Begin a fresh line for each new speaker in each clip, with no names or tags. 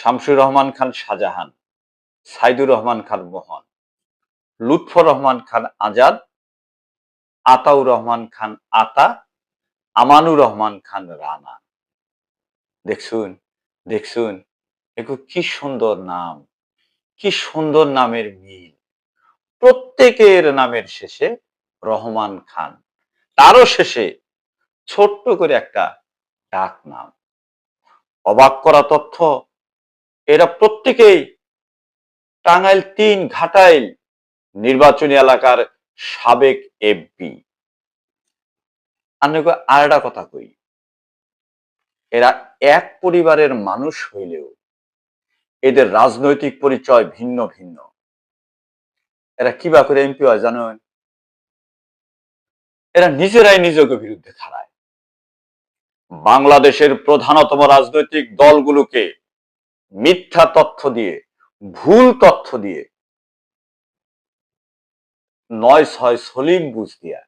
শামসুর রহমান খান শাহজাহান, সাইদুর রহমান খান মোহন, লুৎফর রহমান খান আজাদ, আতাউর রহমান খান আতা, আমানুর রহমান খান রানা। দেখছুন দেখছুন, এগো কি সুন্দর নাম, কি সুন্দর নামের মিল। প্রত্যেকের নামের শেষে রহমান খান, তারও শেষে ছোট্ট করে একটা ডাক নাম। অবাক করা তথ্য এরা প্রত্যেকেই টাঙ্গাইল তিন ঘাটাইল নির্বাচনী এলাকার সাবেক এমপি। আর একটা কথা কই। এরা এক পরিবারের মানুষ হইলেও এদের রাজনৈতিক পরিচয় ভিন্ন ভিন্ন। এরা কিবা করে এমপি হয় জানেন এরা নিজেরাই নিজেকে বিরুদ্ধে খাড়ায়। বাংলাদেশের প্রধানতম রাজনৈতিক দলগুলোকে মিথ্যা তথ্য দিয়ে, ভুল তথ্য দিয়ে। নয় ছয় সলিম বুঝ দিয়া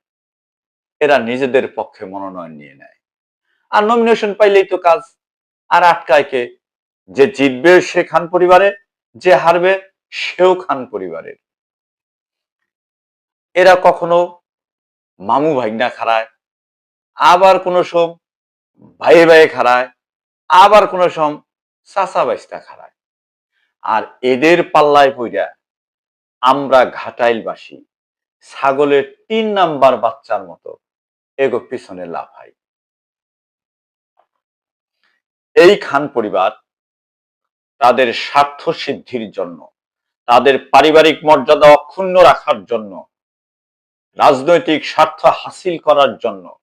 এরা নিজেদের পক্ষে মনোনয়ন নিয়ে নেয়। আর নমিনেশন পাইলেই তো কাজ। আর আটকায় কে? যে জিতবে সে খান পরিবারে, যে হারবে সেও খান পরিবারের। এরা কখনো মামু ভাইগনা খাড়ায় আবার কোনো সম ভাই ভাই খাড়ায় আবার কোনো সম চাচা বাইস্তা খাড়ায়। আর এদের পাল্লায় পইরা আমরা ঘাটাইলবাসী ছাগলের তিন নাম্বার বাচ্চার মতো এগো পিছনে লাফাই। এই খান পরিবার তাদের স্বার্থ সিদ্ধির জন্য, তাদের পারিবারিক মর্যাদা অক্ষুণ্ণ রাখার জন্য, রাজনৈতিক স্বার্থ হাসিল করার জন্য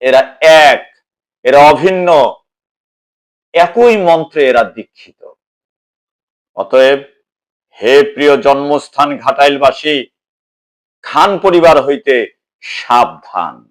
এরা এক, এরা অভিন্ন একই মন্ত্রে এরা দীক্ষিত। অতএব হে প্রিয় জন্মস্থান ঘাটাইলবাসী খান পরিবার হইতে সাবধান।